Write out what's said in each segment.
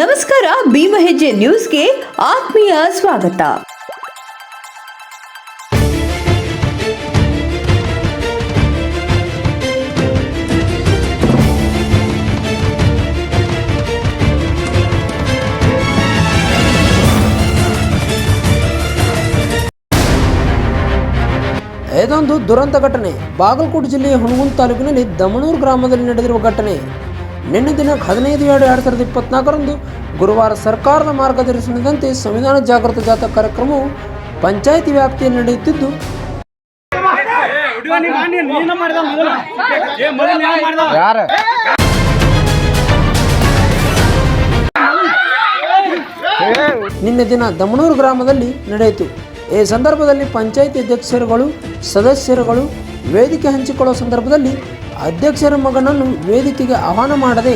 ನಮಸ್ಕಾರ ಭೀಮಹೆಜ್ಜೆ ನ್ಯೂಸ್ಗೆ ಆತ್ಮೀಯ ಸ್ವಾಗತ. ಇದೊಂದು ದುರಂತ ಘಟನೆ. ಬಾಗಲಕೋಟೆ ಜಿಲ್ಲೆಯ ಹುಣಗುಂದ ತಾಲೂಕಿನಲ್ಲಿ ದಮಣೂರು ಗ್ರಾಮದಲ್ಲಿ ನಡೆದಿರುವ ಘಟನೆ. ನಿನ್ನೆ ದಿನ ಹದಿನೈದು ಎರಡು ಎರಡು ಸಾವಿರದ ಇಪ್ಪತ್ನಾಲ್ಕರಂದು ಗುರುವಾರ ಸರ್ಕಾರದ ಮಾರ್ಗದರ್ಶನದಂತೆ ಸಂವಿಧಾನ ಜಾಗೃತ ಜಾಥಾ ಕಾರ್ಯಕ್ರಮವು ಪಂಚಾಯಿತಿ ವ್ಯಾಪ್ತಿಯಲ್ಲಿ ನಡೆಯುತ್ತಿದ್ದು ನಿನ್ನೆ ದಿನ ದಮನೂರು ಗ್ರಾಮದಲ್ಲಿ ನಡೆಯಿತು. ಈ ಸಂದರ್ಭದಲ್ಲಿ ಪಂಚಾಯಿತಿ ಅಧ್ಯಕ್ಷರುಗಳು ಸದಸ್ಯರುಗಳು ವೇದಿಕೆ ಹಂಚಿಕೊಳ್ಳುವ ಸಂದರ್ಭದಲ್ಲಿ ಅಧ್ಯಕ್ಷರ ಮಗನನ್ನು ವೇದಿಕೆಗೆ ಆಹ್ವಾನ ಮಾಡದೆ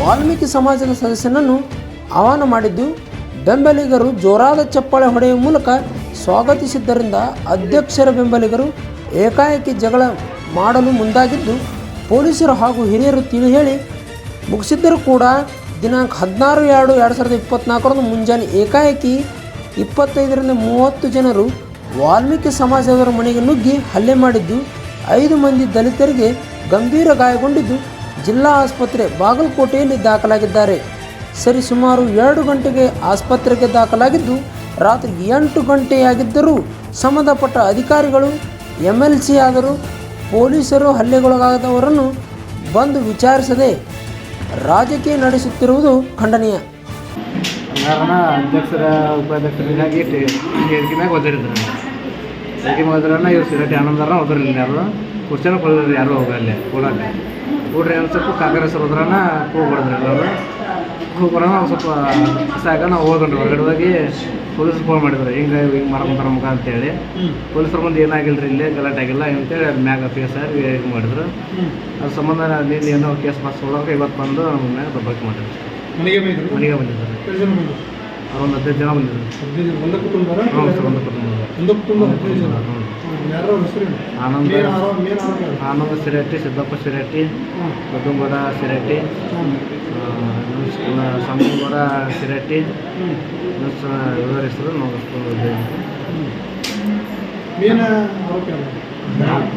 ವಾಲ್ಮೀಕಿ ಸಮಾಜದ ಸದಸ್ಯನನ್ನು ಆಹ್ವಾನ ಮಾಡಿದ್ದು, ಬೆಂಬಲಿಗರು ಜೋರಾದ ಚಪ್ಪಾಳೆ ಹೊಡೆಯುವ ಮೂಲಕ ಸ್ವಾಗತಿಸಿದ್ದರಿಂದ ಅಧ್ಯಕ್ಷರ ಬೆಂಬಲಿಗರು ಏಕಾಏಕಿ ಜಗಳ ಮಾಡಲು ಮುಂದಾಗಿದ್ದು, ಪೊಲೀಸರು ಹಾಗೂ ಹಿರಿಯರು ತಿಳಿ ಹೇಳಿ, ಮುಗಿಸಿದ್ದರೂ ಕೂಡ ದಿನಾಂಕ ಹದಿನಾರು ಎರಡು ಎರಡು ಸಾವಿರದ ಇಪ್ಪತ್ನಾಲ್ಕರಂದು ಮುಂಜಾನೆ ಏಕಾಏಕಿ ಇಪ್ಪತ್ತೈದರಿಂದ ಮೂವತ್ತು ಜನರು ವಾಲ್ಮೀಕಿ ಸಮಾಜದವರ ಮನೆಗೆ ನುಗ್ಗಿ ಹಲ್ಲೆ ಮಾಡಿದ್ದು, ಐದು ಮಂದಿ ದಲಿತರಿಗೆ ಗಂಭೀರ ಗಾಯಗೊಂಡಿದ್ದು ಜಿಲ್ಲಾ ಆಸ್ಪತ್ರೆ ಬಾಗಲಕೋಟೆಯಲ್ಲಿ ದಾಖಲಾಗಿದ್ದಾರೆ. ಸರಿ ಸುಮಾರು ಎರಡು ಗಂಟೆಗೆ ಆಸ್ಪತ್ರೆಗೆ ದಾಖಲಾಗಿದ್ದು, ರಾತ್ರಿ ಎಂಟು ಗಂಟೆಯಾಗಿದ್ದರೂ ಸಂಬಂಧಪಟ್ಟ ಅಧಿಕಾರಿಗಳು ಎಂ ಎಲ್ ಸಿ ಆದರೂ ಪೊಲೀಸರು ಹಲ್ಲೆಗೊಳಗಾದವರನ್ನು ಬಂದು ವಿಚಾರಿಸದೆ ರಾಜಕೀಯ ನಡೆಸುತ್ತಿರುವುದು ಖಂಡನೀಯ. ಅಧ್ಯಕ್ಷರ ಉಪಾಧ್ಯಕ್ಷರಿಗಾಗಿ ವೇದಿಕೆ ಹೋದ್ರನ್ನ ಇವ್ರು ಸಿರಟಿ ಆನಂದರ ಒದರಲಿಲ್ಲ ಯಾರು ಕುರ್ಚನ ಕೊಡೋದ್ರಿ ಯಾರು ಅಲ್ಲಿ ಕೊಡಕ್ಕೆ ಕೂಡ್ರಿ ಒಂದು ಸ್ವಲ್ಪ ಕಾಂಗ್ರೆಸ್ ಹೋದ್ರನ ಕೂ ಹೊಡೆದ್ರಿ ಎಲ್ಲರೂ. ಕೂ ಬರೋಣ ಒಂದು ಸ್ವಲ್ಪ ಸಾಕ ನಾವು ಹೋಗೊಂಡ್ರಿ ಹೊರಗಡೆ ಹೋಗಿ ಪೊಲೀಸ್ ಫೋನ್ ಮಾಡಿದ್ರು. ಹಿಂಗೆ ಹಿಂಗೆ ಮಾಡ್ಕೊಂತಾರ ಮುಖ ಅಂತೇಳಿ. ಪೊಲೀಸ್ರ ಮುಂದೆ ಏನಾಗಿಲ್ಲರಿ ಇಲ್ಲೇ ಗಲಾಟೆ ಆಗಿಲ್ಲ ಅಂತೇಳಿ ಅದು ಮ್ಯಾಗ ಫೇಸ್ ಆಗಿ ಇದು ಮಾಡಿದ್ರು. ಅದ್ರ ಸಂಬಂಧ ನೀನು ಏನೋ ಕೇಸ್ ಮಾಡಿಸ್ಕೊಳ್ಳೋಕೆ ಇವತ್ತು ಬಂದು ನಮ್ಮ ಮ್ಯಾಗ ದಬ್ಬಾಕಿ ಮಾಡಿದ್ರು. ಮನೆಗೆ ಬಂದಿದ್ದಾರೆ ಒಂದು ಹದಿನೈದು ಜನ ಬಂದಿದ್ದಾರೆ. ಹದಿನೈದು ಜನ ಕುಟುಂಬ ಹ್ಞೂ ಸರ್ ಒಂದು ಕುಟುಂಬ. ಒಂದು ಕುಟುಂಬ ಹದಿನೈದು ಜನ. ಹ್ಞೂ. ಯಾರೋ ಹೆಸರು ಆನಂದ. ಆನಂದ ಸಿರಟ್ಟಿ ಸಿದ್ದಪ್ಪ ಸಿರಟ್ಟಿ ಗೌತಮ್ಗೌಡ ಸಿರಟ್ಟಿ ಸಂಗಮಗೌಡ ಸಿರಟ್ಟಿ ಇವರ ಹೆಸರು ನೋಡಿಸ್ಕೊಂಡು ಮೇನ್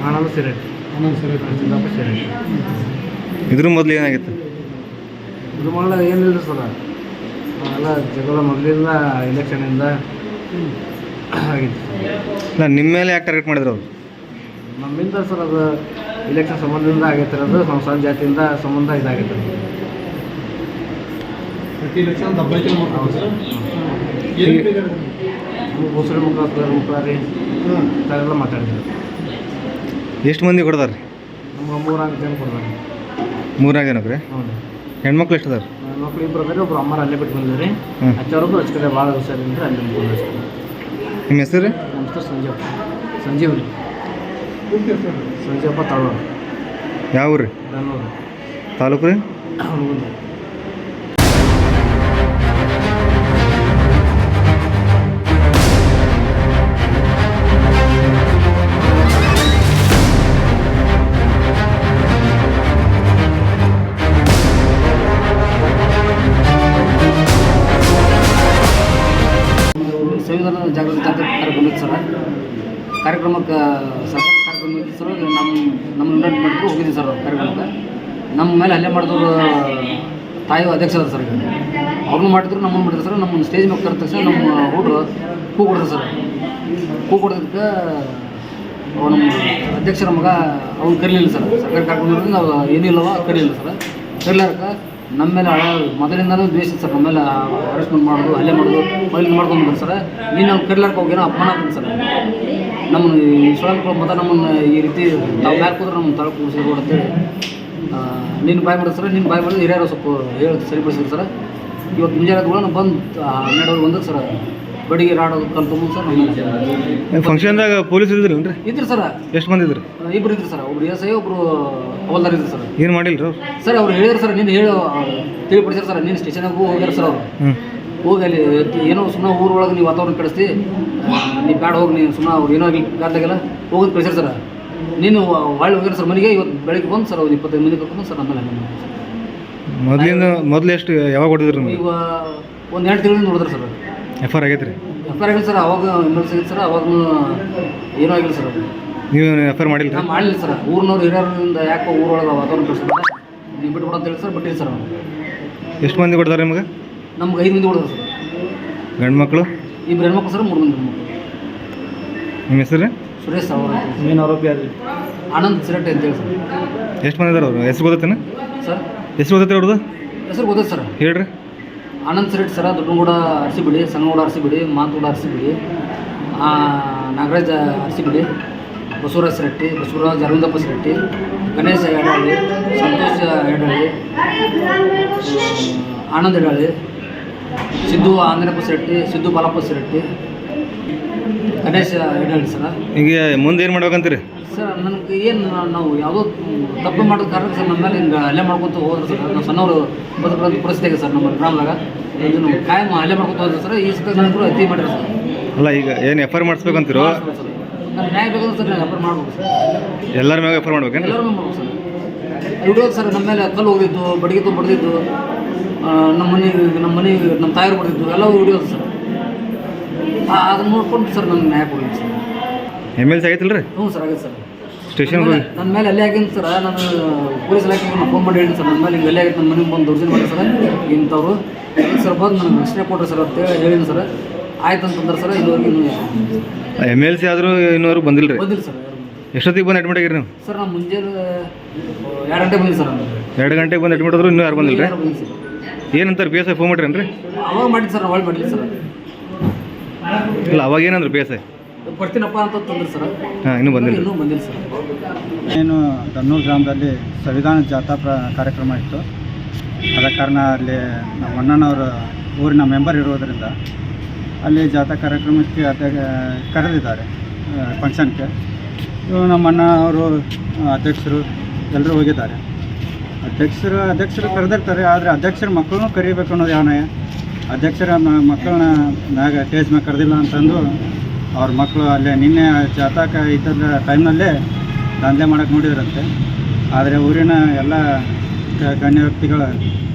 ಆನಂದ ಸಿರಟ್ಟಿ. ಆನಂದ ಸರಿ ಸಿದ್ದಪ್ಪ ಸಿರಟ್ಟಿ. ಇದ್ರ ಮೊದಲು ಏನಾಗಿತ್ತು? ಇದ್ರ ಮೊದಲು ಏನಿಲ್ಲ ಸರ್? ಎಲ್ಲ ಜಗಳ ಮೊದಲಿಂದ ಇಲೆಕ್ಷನಿಂದ ಆಗಿತ್ತು. ಇಲ್ಲ ನಿಮ್ಮ ಮೇಲೆ ಯಾಕೆ ಟಾರ್ಗೆಟ್ ಮಾಡಿದ್ರು ಅವ್ರು? ನಮ್ಮಿಂದ ಸರ್ ಅದು ಇಲೆಕ್ಷನ್ ಸಂಬಂಧದಿಂದ ಆಗೈತೆ ನಮ್ಮ ಸಂಸಾರ ಜಾತಿಯಿಂದ ಸಂಬಂಧ ಇದಾಗೈತೆ ಪ್ರತಿ ಲಕ್ಷ ದಬ್ಬಾಯಿಕೆ ಮಾಡ್ತಾರೆ ಸರ್. ಏನು ಬೇಕಾದ್ರೆ ಮುಸ್ಲಿಂ ಮುಖ ಮುಖಾರಿ ಹಾಂ ಎಲ್ಲ ಮಾತಾಡಿದ್ರು. ಎಷ್ಟು ಮಂದಿ ಕೊಡ್ತಾರೆ ನಮ್ಗೆ ಮೂರ್ನಾಲ್ಕು ಜನ ಕೊಡ್ತಾರೆ. ಮೂರ್ನಾಲ್ಕು ಜನಕ್ಕೆ ರೀ ಹ್ಞೂ ಹೆಣ್ಮಕ್ಳು ಎಷ್ಟು ಅದಾರ ಮಕ್ಳು ಇಬ್ಬರು ಅದಾರೆ ಒಬ್ರು ಅಮ್ಮರ ಅಲ್ಲೇ ಬಿಟ್ಟು ಬಂದಿರಿ. ಹಚ್ಚವ್ರದ್ದು ಹಚ್ಚ ಕಡೆ ಭಾಳ ಹುಷಾರಿಂದ ಅಲ್ಲಿ ನಿಮ್ಮ ಹೆಸರು? ರೀ ನಮ್ಮ ಹೆಸರು ಸಂಜೀವ್ ಸಂಜೀವ್ ರೀ ಸಂಜೀವಪ್ಪ ತಾಳೂರು. ಯಾವ ಊರು ರೀ ತಾಲೂಕು ರೀ? ಹುಡುಗಂದು ಕಾರ್ಯಕ್ರಮಕ್ಕೆ ಸರ್ಕಾರಿ ಕಾರ್ಯಕ್ರಮ ಸರ್ ನಮ್ಮ ನಮ್ಮ ಇನ್ವೈಟ್ ಮಾಡಿದ್ರು ಸರ್ ಕಾರ್ಯಕ್ರಮಕ್ಕೆ. ನಮ್ಮ ಮೇಲೆ ಹಲ್ಲೆ ಮಾಡಿದವರು ತಾಯಿ ಅಧ್ಯಕ್ಷ ಸರ್ ಅವ್ರನ್ನ ಮಾಡಿದ್ರು, ನಮ್ಮನ್ನು ಮಾಡಿದ್ರು ಸರ್. ನಮ್ಮ ಸ್ಟೇಜ್ ಮೇಲೆ ಕರೆದ ತಕ್ಷಣ ನಮ್ಮ ಹುಡುಗರು ಹೂ ಕೊಡ್ತಾರೆ ಸರ್. ಹೂ ಕೊಡೋದಕ್ಕೆ ನಮ್ಮ ಅಧ್ಯಕ್ಷರ ಮಗ ಅವ್ನು ಕರೀಲಿಲ್ಲ ಸರ್. ಸರ್ಕಾರಿ ಕಾರ್ಯಕ್ರಮದಿಂದ ನಾವು ಏನಿಲ್ಲವ ಕರೀಲಿಲ್ಲ ಸರ್. ಕರೀಲಾರಕ್ಕೆ ನಮ್ಮ ಮೇಲೆ ಹಳ ಮೊದಲಿಂದನೂ ದ್ವೇಷ ಸರ್ ನಮ್ಮ ಮೇಲೆ ಅರೆಸ್ಟ್ಮೆಂಟ್ ಮಾಡೋದು, ಹಲ್ಲೆ ಮಾಡೋದು ಮೊದಲಿಂದ ಮಾಡ್ಕೊಂಡು ಸರ್. ನೀನು ನಾವು ಕರೀಲಾರಕ್ಕೆ ಹೋಗೇನೋ ಅಪಮಾನ ಆಗ್ತೀನಿ ಸರ್. ನಮ್ಮನ್ನು ಸ್ವಲ್ಪ ಮೊದಲು ನಮ್ಮನ್ನು ಈ ರೀತಿ ನಾವು ಯಾರು ಕೂತ್ರೆ ನಮ್ಮನ್ನು ತಳಕು ಕೂರಿಸಿದ್ರು ಅಂತೇಳಿ ನೀನು ಬಾಯ್ ಮಾಡೋದು ಸರ್, ನೀನು ಬಾಯ್ ಮಾಡಿದ್ರೆ ಹಿರಿಯರು ಸ್ವಲ್ಪ ಹೇಳಿ ಸರಿಪಡಿಸಿದ್ರು ಸರ್. ಇವತ್ತು ಮುಂಜಾನೆ ಕೂಡ ಬಂದು ಹನ್ನೆರಡು ಬಂದ ಸರ್. ಬಡಿಗೆ ರಾಡೋದು ಕಲ್ ತುಂಬ ಸರ್ ಫಂಕ್ಷನ್ದಾಗ ಪೊಲೀಸ್ ಇದ್ರಿ ಏನ್ರಿ? ಇದ್ರು ಸರ್. ಎಷ್ಟು ಮಂದಿ ಇದ್ರಿ? ಇಬ್ರು ಇದ್ರಿ ಸರ್. ಒಬ್ರು ಎಸ್ ಐ ಒಬ್ರು ಹವಲ್ದಾರ್ ಇದ್ರು ಸರ್. ಏನು ಮಾಡಿಲ್ಲ ಅವ್ರು? ಸರ್ ಅವ್ರು ಹೇಳಿದ್ರು ಸರ್ ನೀನು ಹೇಳಿ ತಿಳಿಪಡಿಸ್ಯಾರ ಸರ್ ನೀನು ಸ್ಟೇಷನ್ಗೂ ಹೋಗ್ಯಾರ ಸರ್ ಅವ್ರು. ಹೋಗಿ ಅಲ್ಲಿ ಏನೋ ಸುಮ್ಮನೆ ಊರೊಳಗೆ ನೀವು ವಾತಾವರಣ ಕಳಿಸ್ತಿ ನೀವು ಬ್ಯಾಡ ಹೋಗಿ ನೀವು ಸುಮ್ಮನೆ ಅವ್ರು ಏನೋ ಆಗಲಿ ಗಾರ್ದಾಗೆಲ್ಲ ಹೋಗೋದು ಕಳಿಸ್ರಿ ಸರ್. ನೀನು ಹೊಳ್ಳಿ ಹೋಗ್ಯಾರ ಸರ್ ಮನೆಗೆ ಇವತ್ತು ಬೆಳಿಗ್ಗೆ ಬಂದು ಸರ್ ಒಂದು ಇಪ್ಪತ್ತೈದು ಮಂದಿ ಕರ್ಕೊಂಡು ಸರ್ ಆಮೇಲೆ ಮೊದಲಿಂದ ಮೊದಲು ಎಷ್ಟು ಯಾವಾಗ ಹೊಡೆದ್ರಿ ಇವಾಗ ಈಗ ಒಂದು ಎಂಟು ತಿಂಗಳಿಂದ ನೋಡಿದ್ರೆ ಸರ್. ಎಫ್ ಆರ್ ಆಗೈತೆ ರೀ ಎಫ್ ಆರ್ ಆಗಿಲ್ಲ ಸರ್ ಅವಾಗ ಎಮರ್ಜೆನ್ಸಿ ಆಗಿತ್ತು ಸರ್ ಅವಾಗ ಏನೂ ಆಗಿಲ್ಲ ಸರ್ ನೀವು ಎಫ್ ಆರ್ ಮಾಡಿಲ್ಲ ನಾನು ಮಾಡಲಿಲ್ಲ ಸರ್ ಊರಿನವ್ರು ಹಿರಿಯರಿಂದ ಯಾಕೋ ಊರೊಳಗೆ ವಾತಾವರಣ ಕಳಿಸ್ತಾರೆ ನೀವು ಬಿಟ್ಬಿಡು ಅಂತ ಹೇಳಿ ಸರ್ ಬಿಟ್ಟಿಲ್ಲ ಸರ್. ಎಷ್ಟು ಮಂದಿ ಕೊಡ್ತಾರೆ ನಿಮಗೆ? ನಮ್ಗೆ ಐದು ಮಂದಿ ಕೊಡ್ತಾರೆ ಸರ್. ಗಂಡು ಮಕ್ಕಳು ಇಬ್ಬರು ಹೆಣ್ಮಕ್ಳು ಸರ್ ಮೂರು ಮಂದಿ ಹೆಣ್ಮಕ್ಳು. ನಿಮ್ಮ ಹೆಸರು? ರೀ ಸುರೇಶ್ ಅವರ ಏನು ಆರೋಪಿ ಆದ್ರಿ ಆನಂದ್ ಸಿರಟ್ಟೆ ಅಂತೇಳಿ ಸರ್. ಎಷ್ಟು ಮಂದಿ ಇದಾರೆ ಅವರು? ಹೆಸರು ಗೊತ್ತೇನೆ ಸರ್? ಹೆಸ್ರು ಗೊತ್ತೈತೆ ಅವ್ರದ್ದು ಹೆಸರು ಗೊತ್ತೈತೆ ಸರ್. ಹೇಳ್ರಿ. ಆನಂದ್ ಸರ್ ಸರ ದೊಡ್ಡಗೂಡ ಅರಸಿಬಿಡಿ ಸಣ್ಣಗೂಡ ಮಾತು ಕೂಡ ಅರಸಿಬಿಡಿ ನಾಗರಾಜ ಅರಸಿಬಿಡಿ ಬಸವರಾಜ ಸಿರಟ್ಟಿ ಬಸವರಾಜ್ ಅರವಿಂದಪ್ಪ ಗಣೇಶ ಎಡಾಳಿ ಸಂತೋಷ ಎಡಾಳಿ ಆನಂದ್ ಎಡಾಳಿ ಸಿದ್ದು ಆಂಜನಪ್ಪ ಸಿರಟ್ಟಿ ಸಿದ್ದು ಬಾಲಪ್ಪ ಸಿರಟ್ಟಿ ಗಣೇಶ ಎಡಹಳ್ಳಿ ಸರ್. ಈಗ ಮುಂದೆ ಏನು ಮಾಡ್ಬೇಕಂತೀರಿ? ಸರ್ ನನಗೆ ಏನು ನಾವು ಯಾವುದೋ ತಪ್ಪು ಮಾಡೋದು ಕಾರಣ ಸರ್ ನಮ್ಮ ಮೇಲೆ ಹಿಂಗೆ ಹಲ್ಲೆ ಮಾಡ್ಕೊತ ಹೋದ್ರೆ ಸರ್. ನಾವು ಸಣ್ಣವರು ಬದುಕುವಂಥ ಪರಿಸ್ಥಿತಿ ಸರ್ ನಮ್ಮ ಗ್ರಾಮದಾಗ. ಇದನ್ನು ಕಾಯಂ ಹಲ್ಲೆ ಮಾಡ್ಕೊತ ಹೋದ್ರೆ ಸರ್. ಈ ಸತ ನನಗೂ ಅತಿ ಮಾಡಿರಿ ಸರ್. ಅಲ್ಲ ಈಗ ಏನು ಎಫ್ ಆರ್ ಮಾಡಿಸ್ಬೇಕಂತೀರೋ? ಮಾಡ್ಸ್ಬೇಕು ಸರ್. ನಾನು ನ್ಯಾಯ ಬೇಕಂದ್ರೆ ಸರ್ ನಾನು ವ್ಯಾಪಾರ ಮಾಡ್ಬೇಕು ಸರ್. ಎಲ್ಲರ ಮ್ಯಾಗ ಎಫ್ ಆರ್ ಮಾಡ್ಬೇಕೇನು ಎಲ್ಲರೂ ಮಾಡ್ಬೇಕು ಸರ್. ವಿಡಿಯೋ ಸರ್ ನಮ್ಮ ಮೇಲೆ ಕಲ್ಲು ಹೋಗಿದ್ದು ಬಡಗಿದ್ದು ಬಡ್ದಿದ್ದು ನಮ್ಮ ಮನೆಗೆ ನಮ್ಮ ಮನೆಗೆ ನಮ್ಮ ತಾಯಿರು ಬಡ್ದಿದ್ದು ಎಲ್ಲವೂ ಹಿಡಿಯೋದು ಸರ್. ಅದನ್ನ ನೋಡ್ಕೊಂಡು ಸರ್ ನನ್ನ ನ್ಯಾಯ ಕೊಡಿ ಸರ್. ಎಂ ಎಲ್ ಸಿ ಆಗೈತಿಲ್ಲ ರೀ ಹ್ಞೂ ಸರ್ ಆಗೈತೆ ಸರ್. ಸ್ಟೇಷನ್ ನನ್ನ ಮೇಲೆ- ನನ್ನ ಮೇಲೆ ಅಲ್ಲೇ ಆಗಿನ ಸರ್ ನಾನು ಪೊಲೀಸ್ ಇಲಾಖೆಗೆ ನಾನು ಫೋನ್ ಮಾಡಿ ಹೇಳಿ ಸರ್. ನನ್ನ ಮೇಲೆ ಹಿಂಗೆ ಅಲ್ಲೇ ಆಗಿತ್ತು ನನ್ನ ಮನೆಗೆ ಬಂದು ದೌರ್ಜನ್ಯ ಮಾಡಿ ಸರ್. ಇಂಥವ್ರು. ಸರ್ ಬಂದು ನನಗೆ ರಕ್ಷಣೆ ಕೊಡ್ರಿ ಸರ್ ಅಂತ ಹೇಳಿನಿ ಸರ್. ಆಯ್ತು ಅಂತಂದ್ರೆ ಸರ್ ಇದುವರೆಗೆ ಇನ್ನೂ ಎಂ ಎಲ್ ಸಿ ಆದರೂ ಇನ್ನೂವರೆಗೂ ಬಂದಿಲ್ಲ ರೀ ಬಂದಿಲ್ಲ. ಸರ್. ಎಷ್ಟೊತ್ತಿಗೆ ಬಂದು ಅಡ್ಮಿಟ್ ಆಗಿರಿ ನೀವು? ಸರ್ ನಾನು ಮುಂಜಾನೆ ಎರಡು ಗಂಟೆಗೆ ಬಂದಿಲ್ಲ ಸರ್ ಎರಡು ಗಂಟೆಗೆ ಬಂದು ಅಡ್ಮಿಟ್ ಆದರೂ ಇನ್ನೂ ಯಾರು ಬಂದಿಲ್ಲ ರೀ ಏನಂತಾರೆ ಬಿ ಎಸ್ ಐ ಫೋನ್ ಮಾಡ್ರಿ ರೀ ಅವಾಗ ಮಾಡಿದ್ದು ಸರ್ ಒಳ್ಳೆ ಮಾಡಿಲ್ಲ ಸರ್. ಇಲ್ಲ ಅವಾಗ ಏನಂದ್ರು ಪಿ ಎಸ್ ಐ ಬರ್ತೀನಪ್ಪ ಅಂತ ತಂದ್ರು ಸರ್. ಹಾಂ ಇನ್ನೂ ಬಂದಿಲ್ಲ. ಇನ್ನೂ ಬಂದಿಲ್ಲ ಸರ್. ಏನು ದನ್ನೂರು ಗ್ರಾಮದಲ್ಲಿ ಸಂವಿಧಾನ ಜಾಥಾ ಪ್ರ ಕಾರ್ಯಕ್ರಮ ಇತ್ತು. ಆದ ಕಾರಣ ಅಲ್ಲಿ ನಮ್ಮ ಅಣ್ಣನವರ ಊರಿನ ಮೆಂಬರ್ ಇರೋದರಿಂದ ಅಲ್ಲಿ ಜಾಥಾ ಕಾರ್ಯಕ್ರಮಕ್ಕೆ ಅಧ್ಯಕ್ಷ ಕರೆದಿದ್ದಾರೆ ಫಂಕ್ಷನ್ಗೆ ಇವು ನಮ್ಮ ಅಣ್ಣ ಅವರು ಅಧ್ಯಕ್ಷರು ಎಲ್ಲರೂ ಹೋಗಿದ್ದಾರೆ. ಅಧ್ಯಕ್ಷರು ಅಧ್ಯಕ್ಷರು ಕರೆದಿರ್ತಾರೆ ಆದರೆ ಅಧ್ಯಕ್ಷರ ಮಕ್ಕಳನ್ನೂ ಕರಿಬೇಕು ಅನ್ನೋದು ಯಾವ ಅಧ್ಯಕ್ಷರ ಮಕ್ಕಳನ್ನ ಮ್ಯಾಗ ಟೇಸ್ ಮ್ಯಾಗ ಕರೆದಿಲ್ಲ ಅಂತಂದು ಅವ್ರ ಮಕ್ಕಳು ಅಲ್ಲೇ ನಿನ್ನೆ ಜಾತಕ ಇದ್ದ ಟೈಮ್ನಲ್ಲೇ ದಂಧೆ ಮಾಡೋಕ್ಕೆ ನೋಡಿದ್ರಂತೆ. ಆದರೆ ಊರಿನ ಎಲ್ಲ ಗಣ್ಯ ವ್ಯಕ್ತಿಗಳು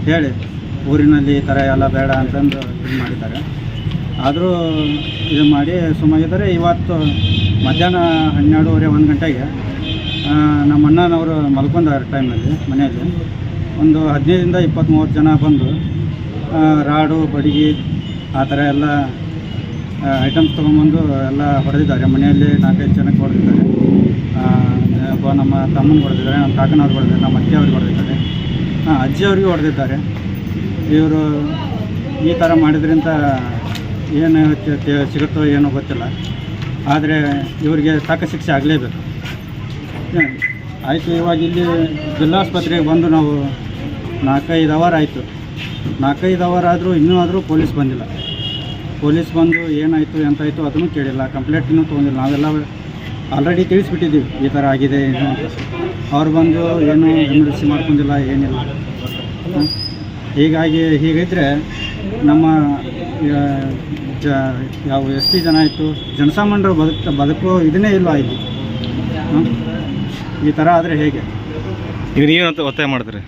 ಹೇಳಿ ಊರಿನಲ್ಲಿ ಈ ಥರ ಎಲ್ಲ ಬೇಡ ಅಂತಂದು ಇದು ಮಾಡಿದ್ದಾರೆ. ಆದರೂ ಇದು ಮಾಡಿ ಸುಮಾರಿದ್ದಾರೆ ಇವತ್ತು ಮಧ್ಯಾಹ್ನ ಹನ್ನೆರಡೂವರೆ ಒಂದು ಗಂಟೆಗೆ ನಮ್ಮ ಅಣ್ಣನವರು ಮಲ್ಕೊಂಡಾರೆ ಟೈಮ್ನಲ್ಲಿ ಮನೆಯಲ್ಲಿ. ಒಂದು ಹದಿನೈದರಿಂದ ಇಪ್ಪತ್ತ್ಮೂವತ್ತು ಜನ ಬಂದು ರಾಡು, ಬಡಿಗೆ, ಆ ಥರ ಎಲ್ಲ ಐಟಮ್ಸ್ ತೊಗೊಂಬಂದು ಎಲ್ಲ ಹೊಡೆದಿದ್ದಾರೆ. ಮನೆಯಲ್ಲಿ ನಾಲ್ಕೈದು ಜನಕ್ಕೆ ಹೊಡೆದಿದ್ದಾರೆ. ಒಬ್ಬ ನಮ್ಮ ತಮ್ಮನ ಹೊಡೆದಿದ್ದಾರೆ, ನಮ್ಮ ಕಾಕನವ್ರಿಗೆ ಹೊಡೆದಿದ್ದಾರೆ, ನಮ್ಮ ಅತ್ತೆ ಅವ್ರಿಗೆ ಹೊಡೆದಿದ್ದಾರೆ. ಹಾಂ ಅಜ್ಜಿಯವ್ರಿಗೆ ಹೊಡೆದಿದ್ದಾರೆ. ಇವರು ಈ ಥರ ಮಾಡಿದ್ರಿಂದ ಏನು ಸಿಗುತ್ತೋ ಏನೋ ಗೊತ್ತಿಲ್ಲ. ಆದರೆ ಇವರಿಗೆ ತಕ್ಕ ಶಿಕ್ಷೆ ಆಗಲೇಬೇಕು. ಆಯಿತು, ಇವಾಗ ಇಲ್ಲಿ ಜಿಲ್ಲಾಸ್ಪತ್ರೆಗೆ ಬಂದು ನಾವು ನಾಲ್ಕೈದು ಅವರ್ ಆಯಿತು. ನಾಲ್ಕೈದು ಅವರ್ ಆದರೂ ಇನ್ನೂ ಆದರೂ ಪೊಲೀಸ್ ಬಂದಿಲ್ಲ. ಪೊಲೀಸ್ ಬಂದು ಏನಾಯಿತು, ಎಂತಾಯಿತು ಅದನ್ನು ಕೇಳಿಲ್ಲ. ಕಂಪ್ಲೇಂಟ್ ಇನ್ನೂ ತೊಗೊಂಡಿಲ್ಲ. ನಾವೆಲ್ಲ ಆಲ್ರೆಡಿ ತಿಳಿಸ್ಬಿಟ್ಟಿದ್ದೀವಿ. ಈ ಥರ ಆಗಿದೆ ಏನು ಅಂತ. ಅವ್ರು ಬಂದು ಏನು ಎಮರ್ಜೆನ್ಸಿ ಮಾಡ್ಕೊಂಡಿಲ್ಲ, ಏನಿಲ್ಲ? ಹೀಗಾಗಿ ಹೀಗಿದ್ರೆ ನಮ್ಮ ಜ, ಯಾವ ಎಷ್ಟು ಜನ ಆಯಿತು, ಜನಸಾಮಾನ್ಯರು ಬದುಕ ಬದುಕೋ ಇದನ್ನೇ ಇಲ್ಲ ಇಲ್ಲಿ? ಈ ಥರ ಆದರೆ ಹೇಗೆ? ಈಗ ನೀವೇನಂತ ಒತ್ತಾಯ ಮಾಡ್ತೀರಿ?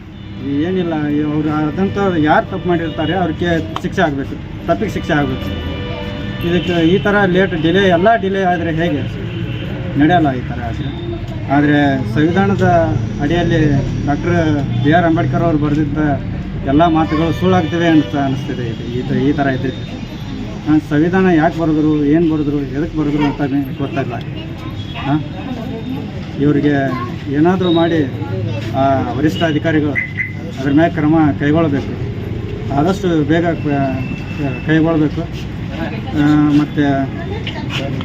ಏನಿಲ್ಲ ಅವರು ಅದಂತ ಯಾರು ತಪ್ಪು ಮಾಡಿರ್ತಾರೆ, ಅವ್ರಿಗೆ ಶಿಕ್ಷೆ ಆಗಬೇಕು, ತಪ್ಪಿಗೆ ಶಿಕ್ಷೆ ಆಗಬೇಕು. ಇದಕ್ಕೆ ಈ ಥರ ಲೇಟ್ ಡಿಲೇ ಎಲ್ಲ ಡಿಲೇ ಆದರೆ ಹೇಗೆ? ನಡೆಯಲ್ಲ ಈ ಥರ ಆದರೆ. ಆದರೆ ಸಂವಿಧಾನದ ಅಡಿಯಲ್ಲಿ ಡಾಕ್ಟರ್ ಬಿ ಆರ್ ಅಂಬೇಡ್ಕರ್ ಅವರು ಬರೆದಿದ್ದ ಎಲ್ಲ ಮಾತುಗಳು ಸುಳ್ಳಾಗ್ತಿವೆ ಅಂತ ಅನಿಸ್ತಿದೆ ಇದು, ಈ ಥರ ಈ ಥರ ನಾನು ಸಂವಿಧಾನ ಯಾಕೆ ಬರೆದ್ರು, ಏನು ಬರೆದ್ರು ಎದಕ್ಕೆ ಬರೆದ್ರು ಅಂತ ಗೊತ್ತಾಗಲ್ಲ ಹಾಂ ಇವರಿಗೆ ಏನಾದರೂ ಮಾಡಿ, ಆ ವರಿಷ್ಠ ಅಧಿಕಾರಿಗಳು ಅದ್ರ ಮೇಲೆ ಕ್ರಮ ಕೈಗೊಳ್ಳಬೇಕು. ಆದಷ್ಟು ಬೇಗ ಕೈಗೊಳ್ಳಬೇಕು. ಮತ್ತು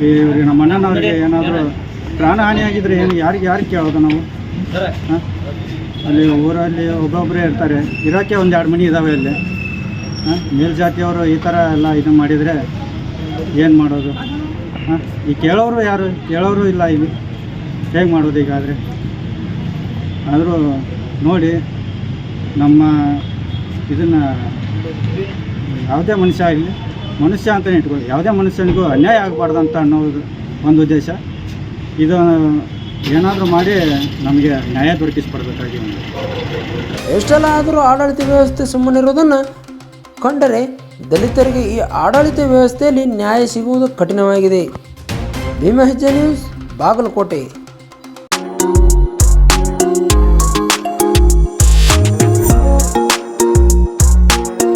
ಇವ್ರಿಗೆ ನಮ್ಮ ಅಣ್ಣನವ್ರಿಗೆ ಏನಾದರೂ ಪ್ರಾಣಹಾನಿಯಾಗಿದ್ದರೆ ಏನು, ಯಾರಿಗೆ ಯಾರಿಗೆ ಕೇಳೋದು ನಾವು? ಹಾಂ ಅಲ್ಲಿ ಊರಲ್ಲಿ ಒಬ್ಬೊಬ್ಬರೇ ಇರ್ತಾರೆ. ಇರೋಕ್ಕೆ ಒಂದು ಎರಡು ಮನೆ ಇದ್ದಾವೆ ಅಲ್ಲಿ. ಹಾಂ ಮೇಲ್ಜಾತಿಯವರು ಈ ಥರ ಎಲ್ಲ ಇದು ಮಾಡಿದರೆ ಏನು ಮಾಡೋದು? ಹಾಂ ಈ ಕೇಳೋರು ಯಾರು? ಕೇಳೋರು ಇಲ್ಲ ಇಲ್ಲಿ. ಹೇಗೆ ಮಾಡೋದು ಈಗಾದರೆ? ಆದರೂ ನೋಡಿ. ನಮ್ಮ ಇದನ್ನು ಯಾವುದೇ ಮನುಷ್ಯ ಆಗಲಿ, ಮನುಷ್ಯ ಅಂತಲೇ ಇಟ್ಕೊಳ್ಳಿ ಯಾವುದೇ ಮನುಷ್ಯನಿಗೂ ಅನ್ಯಾಯ ಆಗಬಾರ್ದು ಅಂತ ಅನ್ನೋದು ಒಂದು ಉದ್ದೇಶ. ಇದು ಏನಾದರೂ ಮಾಡಿ ನಮಗೆ ನ್ಯಾಯ ದೊರಕಿಸ್ಕೊಡ್ಬೇಕಾಗಿ ಎಷ್ಟೆಲ್ಲ ಆದರೂ ಆಡಳಿತ ವ್ಯವಸ್ಥೆ ಸುಮ್ಮನಿರುವುದನ್ನು ಕಂಡರೆ ದಲಿತರಿಗೆ ಈ ಆಡಳಿತ ವ್ಯವಸ್ಥೆಯಲ್ಲಿ ನ್ಯಾಯ ಸಿಗುವುದು ಕಠಿಣವಾಗಿದೆ. ಭೀಮ ಹೆಜ್ಜೆ ನ್ಯೂಸ್, ಬಾಗಲಕೋಟೆ.